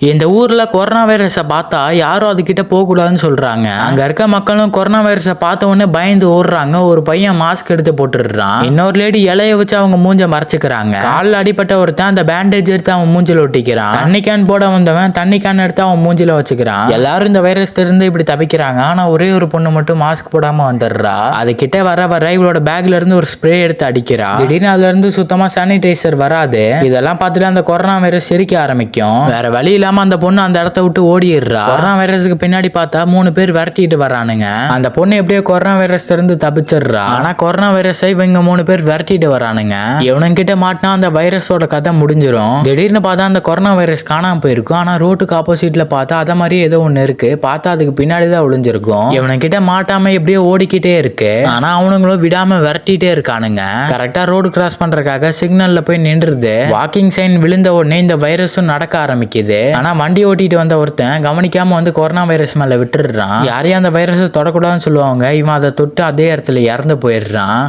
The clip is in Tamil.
இந்த ஊர்ல கொரோனா வைரஸை பார்த்தா யாரும் அதுக்கிட்ட போக கூடாதுன்னு சொல்றாங்க. அங்க இருக்க மக்களும் கொரோனா வைரஸை பார்த்த உடனே பயந்து ஓடுறாங்க. ஒரு பையன் மாஸ்க் எடுத்து போட்டுடுறான். இன்னொரு லேடி இலைய வச்சு அவங்க மூஞ்ச மறைச்சுக்கிறாங்க. காலில் அடிப்பட்ட ஒருத்தன் அந்த பேண்டேஜ் எடுத்து அவன் மூஞ்சில ஒட்டிக்கிறான். தண்ணி கேன் போட வந்தவன் தண்ணி கேன் எடுத்து அவன் மூஞ்சில வச்சுக்கிறான். எல்லாரும் இந்த வைரஸ்ல இருந்து இப்படி தப்பிக்கிறாங்க. ஆனா ஒரே ஒரு பொண்ணு மட்டும் மாஸ்க் போடாம வந்துடுறா. அது கிட்ட வர வர இவளோட பேக்ல இருந்து ஒரு ஸ்ப்ரே எடுத்து அடிக்கிறா திடீர்னு அதுல இருந்து சுத்தமா சானிடைசர் வராது. இதெல்லாம் பார்த்துட்டு அந்த கொரோனா வைரஸ் சிரிக்க ஆரம்பிக்கும். வேற வழியில இல்லாம அந்த பொண்ணு அந்த இடத்த விட்டு ஓடிடுறா. கொரோனா வைரஸுக்கு பின்னாடி பார்த்தா மூணு பேர் விரட்டிட்டு வரானுங்க. அந்த பொண்ணு எப்படியோ கொரோனா வைரஸ்ல இருந்து தப்பிச்சிடுறா. ஆனா கொரோனா வைரஸை இவங்க மூணு பேர் விரட்டிட்டு வரானுங்க. இவனுங்கிட்ட மாட்டினா அந்த வைரஸோட கதை முடிஞ்சிரும். திடீர்னு பார்த்தா அந்த கொரோனா வைரஸ் காணாம போயிருக்கும் ஆனா ரோட்டுக்கு ஆப்போசிட்ல பார்த்தா அத மாதிரி ஏதோ ஒண்ணு இருக்கு. பார்த்தா அதுக்கு பின்னாடி தான் ஒளிஞ்சிருக்கும் இவனுக்கிட்ட மாட்டாம எப்படியோ ஓடிக்கிட்டே இருக்கு. ஆனா அவனுங்களும் விடாம விரட்டிட்டே இருக்கானுங்க. கரெக்டா ரோடு கிராஸ் பண்றதுக்காக சிக்னல்ல போய் நின்றுது. வாக்கிங் சைன் விழுந்த உடனே இந்த வைரஸும் நடக்க ஆரம்பிக்குது. ஆனா வண்டி ஓட்டிட்டு வந்த ஒருத்தன் கவனிக்காம வந்து கொரோனா வைரஸ் மேல விட்டுடுறான். யாரையும் அந்த வைரஸை தொடக்கூடாதுன்னு சொல்லுவாங்க. இவன் அதை தொட்டு அதே இடத்துல இறந்து போயிடுறான்.